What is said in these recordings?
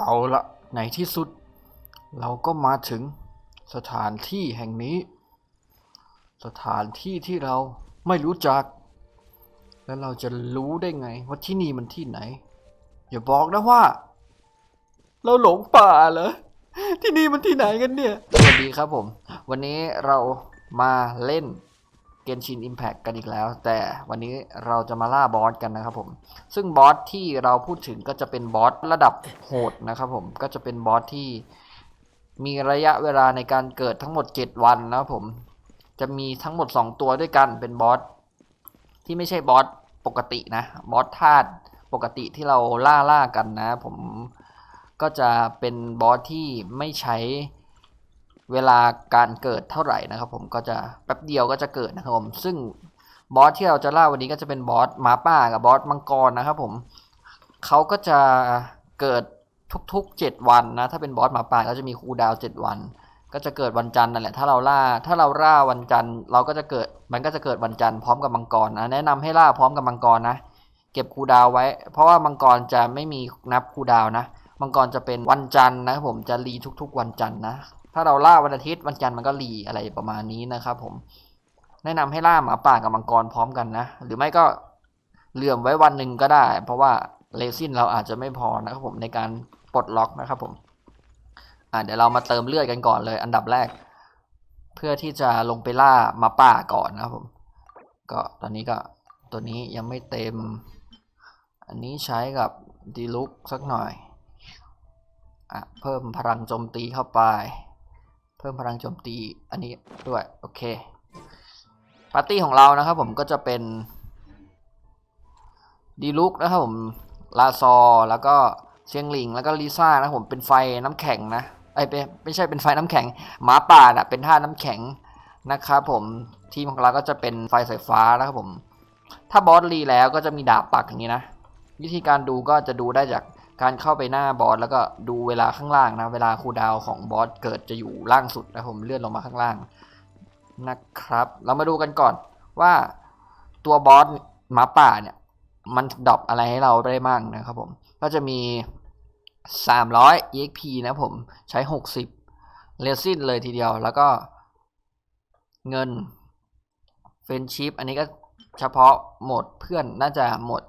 เอาละในที่สุด เราก็มาถึงสถานที่แห่งนี้ สถานที่ที่เราไม่รู้จัก แล้วเราจะรู้ได้ไง ว่าที่นี่มันที่ไหน อย่าบอกนะว่า เราหลงป่าเหรอที่นี่มันที่ไหนกันเนี่ยสวัสดีครับผม วันนี้เรามาเล่น นชินอิมแพ t กันอีกแล้ว แต่วันนี้เราจะมาล่าบอสกันนะครับผม ซึ่งบอสที่เราพูดถึงก็จะเป็นบอสระดับโหดนะครับผม ก็จะเป็นบอสที่มีระยะเวลาในการเกิดทั้งหมด 7 วันนะครับผม จะมีทั้งหมด 2 ตัวด้วยกันเป็นบอสที่ไม่ใช่บอสปกตินะ บอสธาตุปกติที่เราล่าล่ากันนะ ผมก็จะเป็นบอสที่ไม่ใช้ เวลาการเกิดเท่าไหร่นะครับ ผมก็จะแป๊บเดียวก็จะเกิดนะครับผมซึ่งบอสที่เราจะล่าวันนี้ก็จะเป็นบอสหมาป่ากับบอสมังกรนะครับ ผมเขาก็จะเกิดทุกๆ 7 วันนะถ้าเป็นบอสหมาป่าก็จะมีคูดาว 7 วัน ก็จะเกิดวันจันทร์นั่นแหละถ้าเราล่าถ้าเราล่าวันจันทร์เราก็จะเกิดมันก็จะเกิดวันจันทร์พร้อมกับมังกรนะแนะนำให้ล่าพร้อมกับมังกรนะเก็บคูดาวไว้ เพราะว่ามังกรจะไม่มีนับคูดาวน์นะมังกรจะเป็นวันจันทร์นะครับผมจะรีทุก ๆ วันจันทร์นะ ถ้าเราล่าวันอาทิตย์วันจันทร์มันก็รีอะไรประมาณนี้นะครับ ผม แนะนำให้ล่าหมาป่ากับมังกรพร้อมกันนะ หรือไม่ก็เหลื่อมไว้วันหนึ่งก็ได้ เพราะว่าเลซินเราอาจจะไม่พอนะครับผมในการปลดล็อกนะครับผมอะเดี๋ยวเรามาเติมเลือดกันก่อนเลย อันดับแรก เพื่อที่จะลงไปล่าหมาป่าก่อนนะครับผม ก็ตอนนี้ก็ตัวนี้ยังไม่เต็ม อันนี้ใช้กับดีลุกสักหน่อยอะเพิ่มพลังโจมตีเข้าไป เพิ่มพลังโจมตีอันนี้ด้วยโอเคปาร์ตี้ของเรานะครับผมก็จะเป็นดีลุกนะครับผมลาซอแล้วก็เชียงหลิงแล้วก็ลิซ่านะผมเป็นไฟน้ำแข็งนะไอเป็นไม่ใช่เป็นไฟน้ำแข็งหมาป่าน่ะเป็นท่าน้ำแข็งนะครับผมทีมของเราก็จะเป็นไฟสายฟ้านะครับผม ถ้าบอสรีแล้วก็จะมีดาบปักอย่างนี้นะ วิธีการดูก็จะดูได้จาก การเข้าไปหน้าบอสแล้วก็ดูเวลาข้างล่างนะ เวลาคูดาวของบอสเกิดจะอยู่ล่างสุดนะผมเลื่อนลงมาข้างล่างนะครับ เรามาดูกันก่อนว่าตัวบอสหมาป่าเนี่ย มันดรอปอะไรให้เราได้บ้างนะครับผม ก็จะมี 300 EXP นะผมใช้ 60 เรซินเลยทีเดียว แล้วก็เงินเฟนชิพอันนี้ก็เฉพาะหมดเพื่อนน่าจะหมด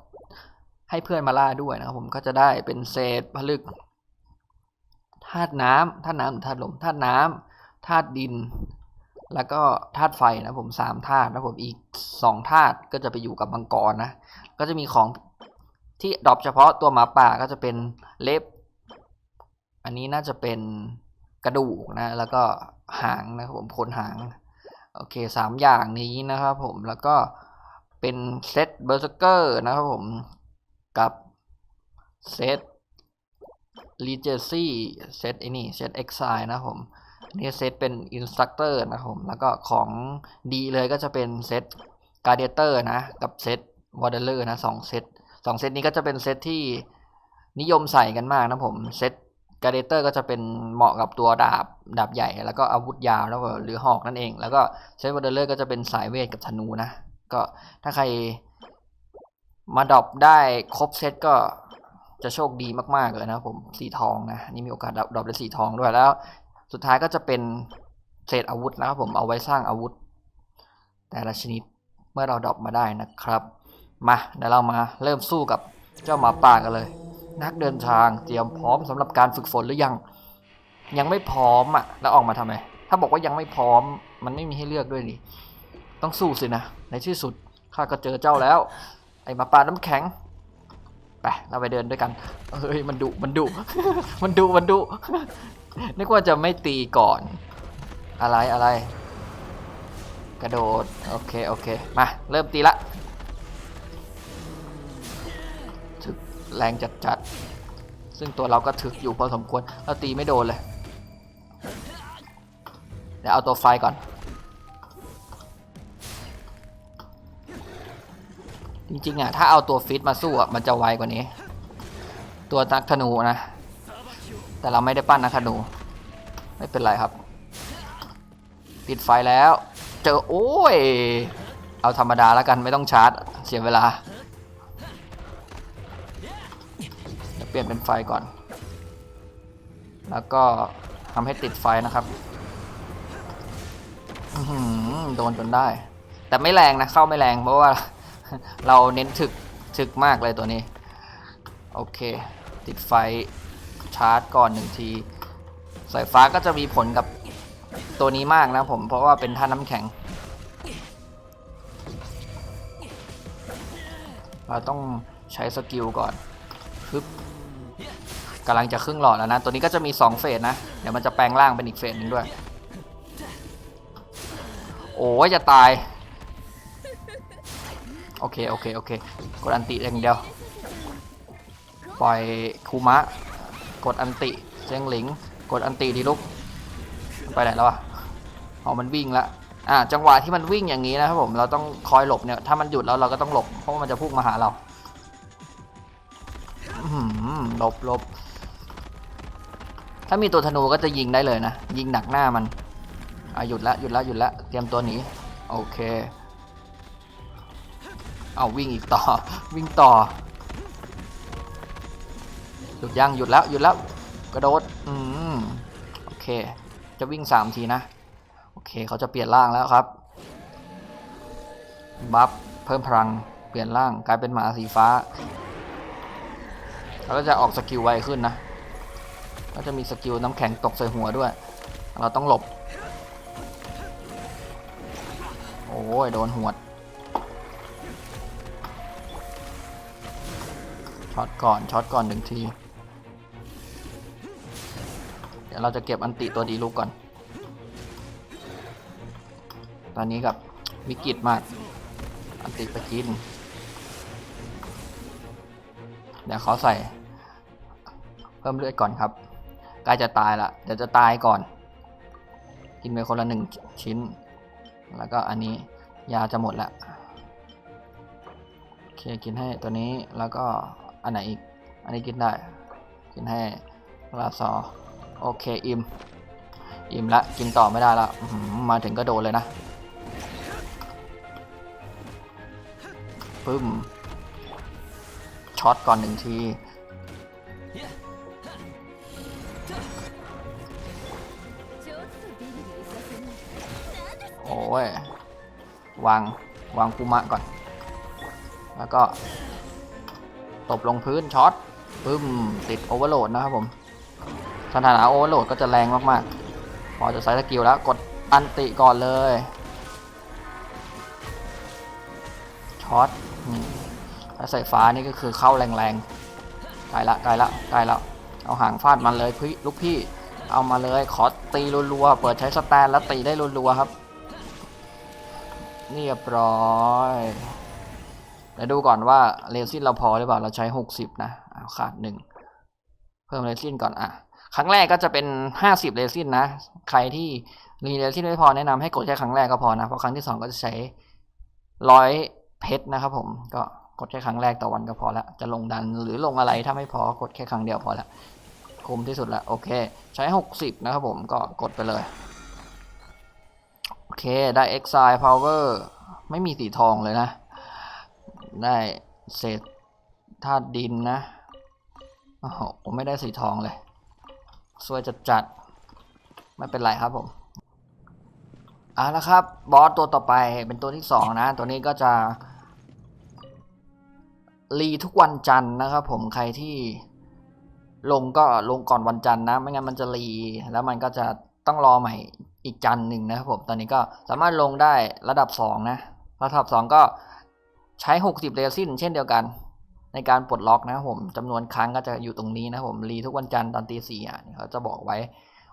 ให้เพื่อนมาล่าด้วยนะครับผมก็จะได้เป็นเศษผลึกธาตุน้ำธาตุน้ำหรือธาตุลมธาตุน้ำธาตุดิน แล้วก็ธาตุไฟนะผมสามธาตุนะผมอีกสองธาตุก็จะไปอยู่กับมังกรนะ ก็จะมีของที่ดรอปเฉพาะตัวหมาป่าก็จะเป็นเล็บ อันนี้น่าจะเป็นกระดูกนะ แล้วก็หางนะครับผมขนหาง โอเคสามอย่างนี้นะครับผมแล้วก็เป็นเซตเบอร์เซเกอร์นะครับผม กับเซตรีเจซี่เซตไอ้นี่เซตเอ็กไซนะผมนี่เซตเป็นอินสตัคเตอร์นะผมแล้วก็ของดีเลยก็จะเป็นเซตการเดเตอร์นะกับเซตวอร์เดอร์นะสองเซตสองเซตนี้ก็จะเป็นเซตที่นิยมใส่กันมากนะผมเซตการเดเตอร์ก็จะเป็นเหมาะกับตัวดาบดาบใหญ่ แล้วก็อาวุธยาวแล้วก็หรือหอกนั่นเอง แล้วก็เซตวอร์เดอร์ก็จะเป็นสายเวทกับธนูนะก็ถ้าใคร มาดรอปได้ครบเซตก็จะโชคดีมากๆเลยนะครับผมสีทองนะนี่มีโอกาสดรอปได้สีทองด้วยแล้ว สุดท้ายก็จะเป็นเศษอาวุธนะครับผมเอาไว้สร้างอาวุธ แต่ละชนิดเมื่อเราดรอปมาได้นะครับมาเดี๋ยวเรามาเริ่มสู้กับเจ้าหมาป่ากันเลย นักเดินทางเตรียมพร้อมสำหรับการฝึกฝนหรือยัง ยังไม่พร้อมอะแล้วออกมาทำไมถ้าบอกว่ายังไม่พร้อมมันไม่มีให้เลือกด้วยนี่ต้องสู้สินะในที่สุดข้าก็เจอเจ้าแล้ว ไอหมาป่าน้ำแข็งไปเราไปเดินด้วยกันเฮ้ยมันดุมันดุมันดุมันดุนึกว่าจะไม่ตีก่อน อะไรอะไร กระโดด โอเค โอเค มา เริ่มตีละถึกแรงจัดจัดๆซึ่งตัวเราก็ถึกอยู่พอสมควรเราตีไม่โดนเลย เดี๋ยวเอาตัวไฟก่อน จริงๆอะถ้าเอาตัวฟิตมาสู้อะมันจะไวกว่านี้ ตัวนักธนูนะ แต่เราไม่ได้ปั้นนักธนู ไม่เป็นไรครับ ปิดไฟแล้ว เจอโอ้ย เอาธรรมดาแล้วกันไม่ต้องชาร์จ เสียเวลาเดี๋ยวเปลี่ยนเป็นไฟก่อน แล้วก็ทำให้ติดไฟนะครับโดนจนได้ แต่ไม่แรงนะ เข้าไม่แรงเพราะว่า เราเน้นถึกถึกมากเลยตัวนี้ โอเค ติดไฟชาร์จก่อนหนึ่งที สายฟ้าก็จะมีผลกับตัวนี้มากนะผมเพราะว่าเป็นท่าน้ำแข็ง เราต้องใช้สกิลก่อนฮึบกำลังจะครึ่งหลอดแล้วนะ ตัวนี้ก็จะมี 2 เฟสนะ เดี๋ยวมันจะแปลงร่างเป็นอีกเฟสหนึ่งด้วย โอ้ยจะตาย โอเคโอเคโอเคกดอันติอย่างเดียว ปล่อยคูมะ กดอันติเจียงหลิง กดอันติดีลุกไปไหนแล้วอะอ๋อมันวิ่งละอ่าจังหวะที่มันวิ่งอย่างนี้นะครับผมเราต้องคอยหลบเนี่ยถ้ามันหยุดแล้วเราก็ต้องหลบเพราะว่ามันจะพุ่งมาหาเราอื้อหือหลบหลบถ้ามีตัวธนูก็จะยิงได้เลยนะ ยิงหนักหน้ามันอะหยุดละหยุดละหยุดละเตรียมตัวหนีโอเค เอาวิ่งอีกต่อ วิ่งต่อ หยุดยังหยุดแล้วหยุดแล้ว กระโดด อืม โอเค จะวิ่งสามทีนะ โอเคเขาจะเปลี่ยนร่างแล้วครับ บัฟเพิ่มพลัง เปลี่ยนร่างกลายเป็นหมาสีฟ้า แล้วก็จะออกสกิลไวขึ้นนะ ก็จะมีสกิลน้ำแข็งตกใส่หัวด้วย เราต้องหลบ โอ้ยโดนหวด ช็อตก่อนช็อตก่อนหนึ่งที เดี๋ยวเราจะเก็บอันติตัวดีลูกก่อน ตอนนี้กับวิกฤตมาก อันติไปกิน เดี๋ยวขาใส่ เพิ่มเลือดก่อนครับใกล้จะตายละเดี๋ยวจะตายก่อน กินไปคนละหนึ่งชิ้น แล้วก็อันนี้ยาจะหมดละโอเคกินให้ตัวนี้แล้วก็ อันไหนอีก อันนี้กินได้ กินให้ลาซอโอเคอิ่ม อิ่มละ กินต่อไม่ได้ละมาถึงก็โดนเลยนะปึ้ม ช็อตก่อนหนึ่งทีโอ้ยวาง วางคูมะก่อน แล้วก็ ตบลงพื้นช็อตปึ้มติดโอเวอร์โหลดนะครับผมสถานะโอเวอร์โหลดก็จะแรงมากๆ พอจะใช้สกิลแล้วกดอันติก่อนเลยช็อตนี่ถ้าใส่ฟ้านี่ก็คือเข้าแรงๆไกลละไกลละไกลละเอาหางฟาดมันเลยพี่ลูกพี่เอามาเลยขอตีรัวๆเปิดใช้สแตนแล้วตีได้รัวๆครับเรียบร้อย เดี๋ยวดูก่อนว่าเรซินเราพอหรือเปล่า เราใช้ 60 นะอาขาดหนึ่ง เพิ่มเรซินก่อนอะ ครั้งแรกก็จะเป็น 50 เรซินนะ ใครที่มีเรซินไม่พอแนะนำให้กดแค่ครั้งแรกก็พอนะ เพราะครั้งที่ 2 ก็จะใช้ร้อยเพชรนะครับผม ก็กดแค่ครั้งแรกต่อวันก็พอละ จะลงดันหรือลงอะไรถ้าไม่พอกดแค่ครั้งเดียวพอละ คุ้มที่สุดละ โอเค ใช้ 60 นะครับผม ก็กดไปเลย โอเค ได้ Exile Power ไม่มีสีทองเลยนะ ได้เศษธาตุดินนะโอ้โหผมไม่ได้สีทองเลยสวยจัดจัดๆไม่เป็นไรครับผมเอาละครับบอสตัวต่อไปเป็นตัวที่สองนะ ตัวนี้ก็จะรีทุกวันจันทร์นะครับผมใครที่ลงก็ลงก่อนวันจันทร์นะ ไม่งั้นมันจะรีแล้วมันก็จะต้องรอใหม่อีกจันทร์หนึ่งนะครับผมตอนนี้ก็สามารถลงได้ระดับ 2 นะ ระดับ 2 ก็ ใช้ 60 เรซินเช่นเดียวกัน ในการปลดล็อกนะครับผมจำนวนครั้งก็จะอยู่ตรงนี้นะผมรีทุกวันจันทร์ตอนตีสี่อะเขาจะบอกไว้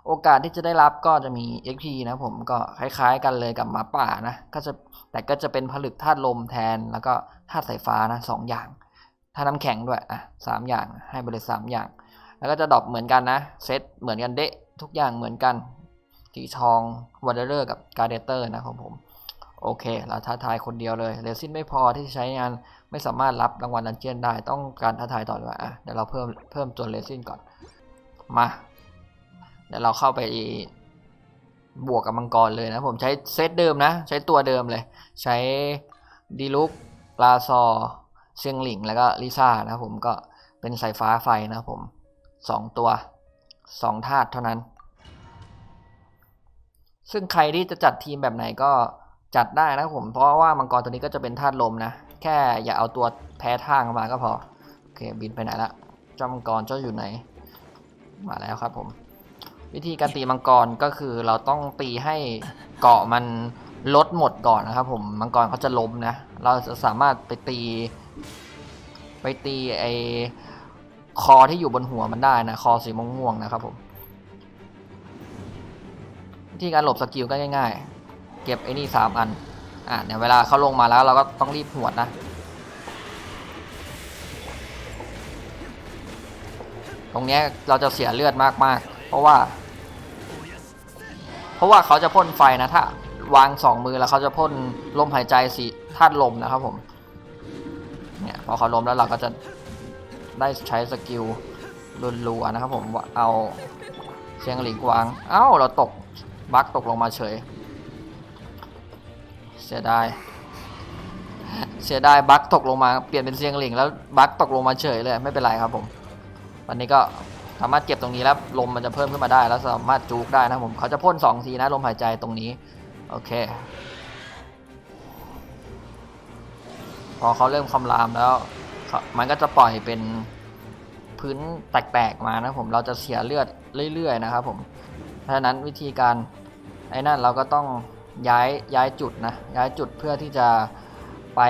โอกาสที่จะได้รับก็จะมี XP นะผมก็คล้ายๆกันเลยกับหมาป่านะก็จะแต่ก็จะเป็นผลึกธาตุลมแทนแล้วก็ธาตุสายฟ้านะสองอย่างธาตุน้ำแข็งด้วยอะสามอย่างให้ไปเลยสามอย่าง แล้วก็จะดรอปเหมือนกันนะเซตเหมือนกันเดะทุกอย่างเหมือนกันสีทองวอเดอร์กับการเดเตอร์นะครับผม โอเค เราท้าทายคนเดียวเลยเรซินไม่พอที่จะใช้งานไม่สามารถรับรางวัลดันเจียนได้ต้องการท้าทายต่อด้วยอะเดี๋ยวเราเพิ่มเพิ่มจนเรซินก่อนมา เดี๋ยวเราเข้าไปบวกกับมังกรเลยนะผมใช้เซตเดิมนะ ใช้ตัวเดิมเลย ใช้ดีลุกลาซอเซียงหลิงแล้วก็ลิซ่านะผมก็เป็นสายฟ้าไฟนะผมสองตัวสองธาตุเท่านั้น ซึ่งใครที่จะจัดทีมแบบไหนก็ จัดได้นะผมเพราะว่ามังกรตัวนี้ก็จะเป็นธาตุลมนะ แค่อย่าเอาตัวแพ้ทางมาก็พอ โอเคบินไปไหนละเจ้ามังกรเจ้าอยู่ไหน มาแล้วครับผม วิธีการตีมังกรก็คือเราต้องตีให้เกาะมันลดหมดก่อนนะครับ ผมมังกรเขาจะล้มนะ เราจะสามารถไปตี ไปตีไอคอที่อยู่บนหัวมันได้นะ คอสีม่วงๆนะครับผมวิธีการหลบสกิลก็ง่าย ๆ ก็บไอ้นี่สามอัน อะเนี่ยเวลาเขาลงมาแล้วเราก็ต้องรีบหวดนะ ตรงนี้เราจะเสียเลือดมากๆ เพราะว่า เพราะว่าเขาจะพ่นไฟนะถ้าวางสองมือแล้วเขาจะพ่นลมหายใจสีธาตุลมนะครับผม เนี่ยพอเขาลมแล้วเราก็จะได้ใช้สกิลรัวๆนะครับผมเอาเชียงหลิงวาง เอ้าเราตกบักตกลงมาเฉย เสียดาย เสียดายบั๊กตกลงมาเปลี่ยนเป็นเสียงหลิงแล้วบั๊กตกลงมาเฉยเลยไม่เป็นไรครับผมตอนนี้ก็สามารถเก็บตรงนี้แล้วลมมันจะเพิ่มขึ้นมาได้ แล้วสามารถจูกได้นะผมเขาจะพ่น2ทีนะลมหายใจตรงนี้โอเค พอเขาเริ่มคำรามแล้วมันก็จะปล่อยเป็นพื้นแตกๆมานะผมเราจะเสียเลือดเรื่อยๆนะครับผมเพราะฉะนั้นวิธีการไอ้นั่นเราก็ต้อง ย้ายย้ายจุดนะ ย้ายจุดเพื่อที่จะไป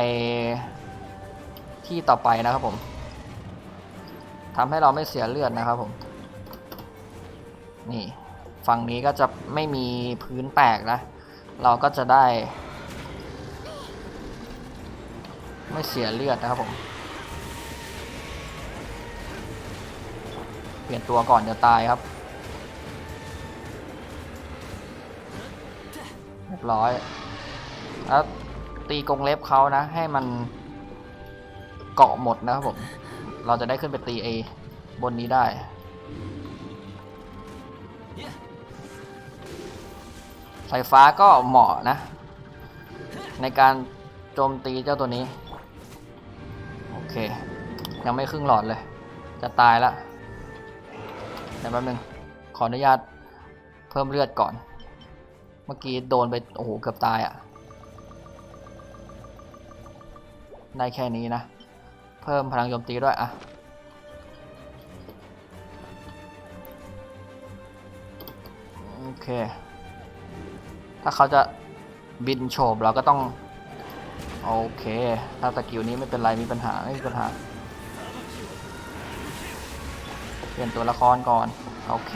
ที่ต่อไปนะครับผมทำให้เราไม่เสียเลือดนะครับผม นี่ฝั่งนี้ก็จะไม่มีพื้นแตกนะ เราก็จะได้ ไม่เสียเลือดนะครับผม เปลี่ยนตัวก่อนเดี๋ยวตายครับ ยบร้อย แล้วตีกรงเล็บเขานะ ให้มันเกาะหมดนะครับผม เราจะได้ขึ้นไปตีเอบนนี้ได้ สายฟ้าก็เหมาะนะ ในการโจมตีเจ้าตัวนี้ โอเค ยังไม่ครึ่งหลอดเลย จะตายละเดี๋ยวแป๊บนึง ขออนุญาตเพิ่มเลือดก่อน เมื่อกี้โดนไป โอ้โห เกือบตายอะ่ะ ได้แค่นี้นะ เพิ่มพลังโจมตีด้วย อะ โอเค ถ้าเขาจะบินโฉบเราก็ต้อง โอเค ถ้าสกิลนี้ไม่เป็นไรมีปัญหา ไม่มีปัญหา เปลี่ยนตัวละครก่อน โอเค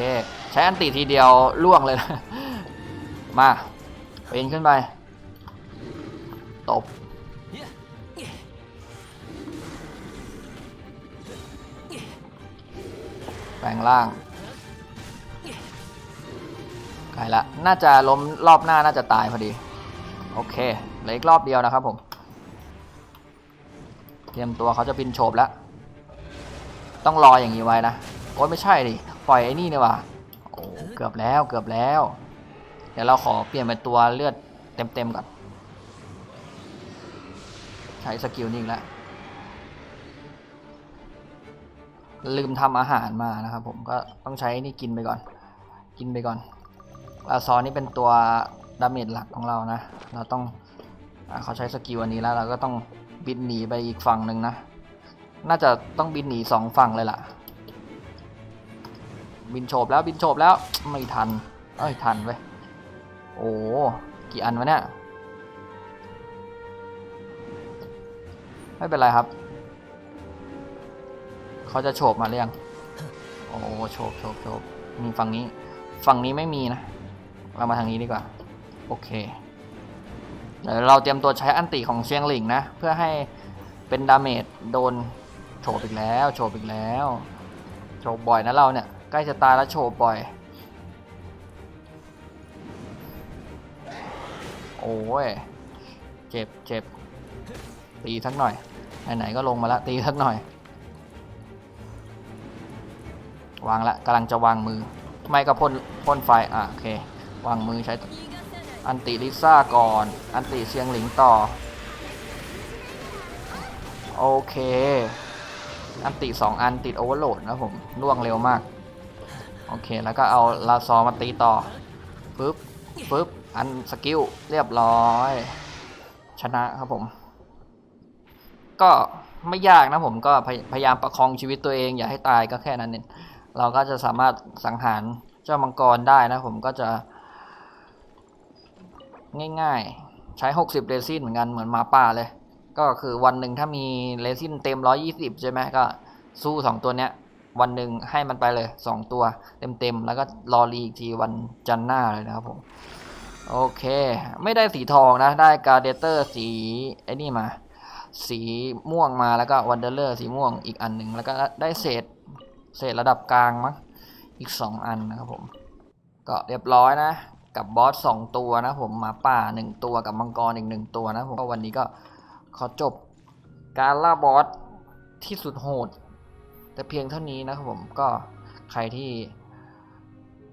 ใช้อันติทีเดียวล่วงเลยนะ มาปีนขึ้นไป ตบ แปลงล่างไกลละ น่าจะล้มรอบหน้าน่าจะตายพอดี โอเคเหลืออีกรอบเดียวนะครับผม เตรียมตัวเขาจะบินโฉบแล้ว ต้องรออย่างนี้ไว้นะ โอ้ยไม่ใช่ดิ ปล่อยไอ้นี่เนี่ยว่ะโอ้เกือบแล้ว เกือบแล้ว เดี๋ยวเราขอเปลี่ยนเป็นตัวเลือดเต็มๆก่อน ใช้สกิลนี่อีกแล้ว ลืมทำอาหารมานะครับผมก็ต้องใช้นี่กินไปก่อน กินไปก่อนอาซอนนี่เป็นตัวดาเมจหลักของเรานะ เราต้องอเขาใช้สกิลอันนี้แล้ว เราก็ต้องบินหนีไปอีกฝั่งหนึ่งนะ น่าจะต้องบินหนีสองฝั่งเลยล่ะ บินโฉบแล้วบินโฉบแล้วไม่ทัน เอ้ยทันเว้ย โอ้กี่อันวะเนี่ย ไม่เป็นไรครับ เขาจะโฉบมาหรือยังโอ้โฉบโฉบโฉบมีฝั่งนี้ ฝั่งนี้ไม่มีนะ เรามาทางนี้ดีกว่า โอเค เดี๋ยวเราเตรียมตัวใช้อันติของเชียงหลิงนะ เพื่อให้เป็นดาเมจโดนโฉบอีกแล้ว โฉบอีกแล้ว โฉบบ่อยนะเราเนี่ย ใกล้จะตายแล้วโฉบบ่อย โอ้ยเจ็บเจ็บตีสักหน่อย ไหนๆก็ลงมาล้วตีสักหน่อย วางละกำลังจะวางมือ ไม่ก็พ่นพ่นไฟ อะโอเค วางมือใช้อันติลิซ่าก่อน อันติเชียงหลิงต่อ โอเค อันติสองอันติดโอเวอร์โหลดนะผมล่วงเร็วมากโโอเค แล้วก็เอาลาซอมาตีต่อปึ๊บปึ๊บ อันสกิลเรียบร้อย ชนะครับผม ก็ไม่ยากนะผมก็พยพยายามประคองชีวิตตัวเอง อย่าให้ตายก็แค่นั้นเองเราก็จะสามารถสังหารเจ้ามังกรได้นะผมก็จะ ง่าย ๆ ใช้ 60เรซินเหมือนกันเหมือนมาป่าเลย ก็คือวันหนึ่งถ้ามีเรซินเต็ม 120 ใช่ไหมก็สู้ 2 ตัวเนี้ย วันหนึ่งให้มันไปเลย 2 ตัวเต็ม ๆ แล้วก็รอรีอีกทีวันจันทร์หน้าเลยนะครับผม โอเค ไม่ได้สีทองนะ ได้การเดเตอร์สีไอ้นี่มา สีม่วงมาแล้วก็วันเดอร์เลอร์สีม่วงอีกอันหนึ่งแล้วก็ได้เศษเศษระดับกลางมั้งอีก 2 อันนะครับผม ก็เรียบร้อยนะ กับบอสสองตัวนะผมหมาป่าหนึ่งตัวกับมังกรอีกหนึ่งตัวนะผมก็วันนี้ก็ขอจบการล่าบอสที่สุดโหด แต่เพียงเท่านี้นะครับผมก็ใครที่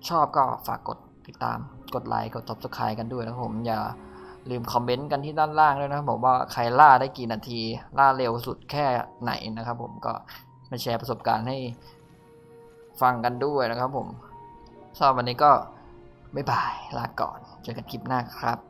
ชอบก็ฝากกด ติดตามกดไลค์กด subscribe กันด้วยนะครับผมอย่าลืมคอมเมนต์กันที่ด้านล่างด้วยนะครับบอกว่าใครล่าได้กี่นาที ล่าเร็วสุดแค่ไหนนะครับ ผมก็มาแชร์ประสบการณ์ให้ฟังกันด้วยนะครับผมสำหรับวันนี้ก็บ๊ายบายลาก่อนเจอกันคลิปหน้าครับ